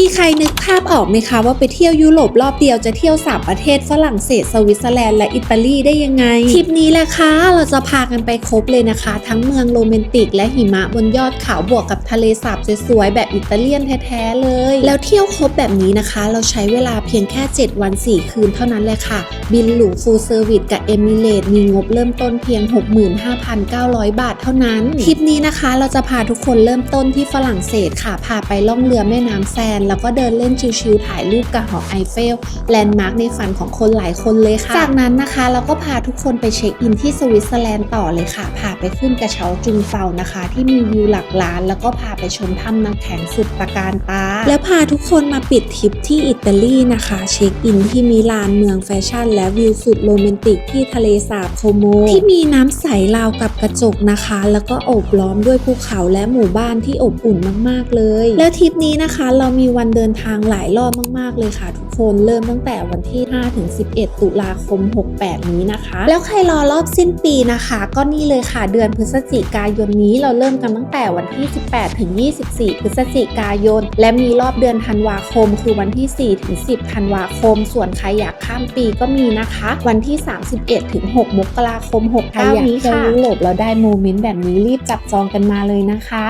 มีใครนึกภาพออกไหมคะว่าไปเที่ยวยุโรปรอบเดียวจะเที่ยว3ประเทศฝรั่งเศสสวิตเซอร์แลนด์และอิตาลีได้ยังไงทริปนี้แหละค่ะเราจะพากันไปครบเลยนะคะ ทั้งเมืองโรแมนติก และหิมะบนยอดเขาบวกกับทะเลสาบสวยๆแบบอิตาเลียนแท้ๆเลย แล้วเที่ยวครบแบบนี้นะคะ เราใช้เวลาเพียงแค่ 7 วัน 4 คืนเท่านั้นเลยค่ะ บินหรูฟูลเซอร์วิสกับเอมิเรตมีงบเริ่มต้นเพียง 65,900 บาทเท่านั้นทริปนี้นะคะ เราจะพาทุกคนเริ่มต้นที่ฝรั่งเศสค่ะพาไปล่องเรือแม่น้ำแซนแล้วก็เดินเล่นชิลๆถ่ายรูปกับหอไอเฟลแลนด์มาร์คในฝันของคนหลายคนเลยค่ะ จากนั้นนะคะเราก็พาทุกคนไปเช็คอินที่สวิตเซอร์แลนด์ต่อเลยค่ะ พาไปขึ้นกระเช้าจุงเฟานะคะ ที่มีวิวหลักล้าน แล้วก็พาไปชมถ้ำน้ำแข็งสุดตระการตา แล้วพาทุกคนมาปิดทริปที่อิตาลีนะคะ เช็คอินที่มิลานเมืองแฟชั่น และวิวสุดโรแมนติกที่ทะเลสาบโคโม ที่มีน้ำใสราวกับกระจกนะคะ แล้วก็โอบล้อมด้วยภูเขาและหมู่บ้านที่อบอุ่นมากๆเลย แล้วทริปนี้นะคะเรามีวันเดินทางหลายรอบมากๆเลยค่ะทุกคนเริ่มตั้งแต่วันที่5ถึง11 ตุลาคม 68 นี้นะคะ แล้วใครรอรอบสิ้นปีนะคะ ก็นี่เลยค่ะเดือนพฤศจิกายนนี้เราเริ่มกันตั้งแต่วันที่ 18 ถึง 24 พฤศจิกายน และมีรอบเดือนธันวาคม คือวันที่ 4 ถึง 10 ธันวาคม ส่วนใครอยากข้ามปีก็มีนะคะ วันที่ 31 ถึง 6 มกราคม 69 นี้ค่ะยุโรปเราได้โมเมนต์แบบนี้รีบจับจองกันมาเลยนะคะ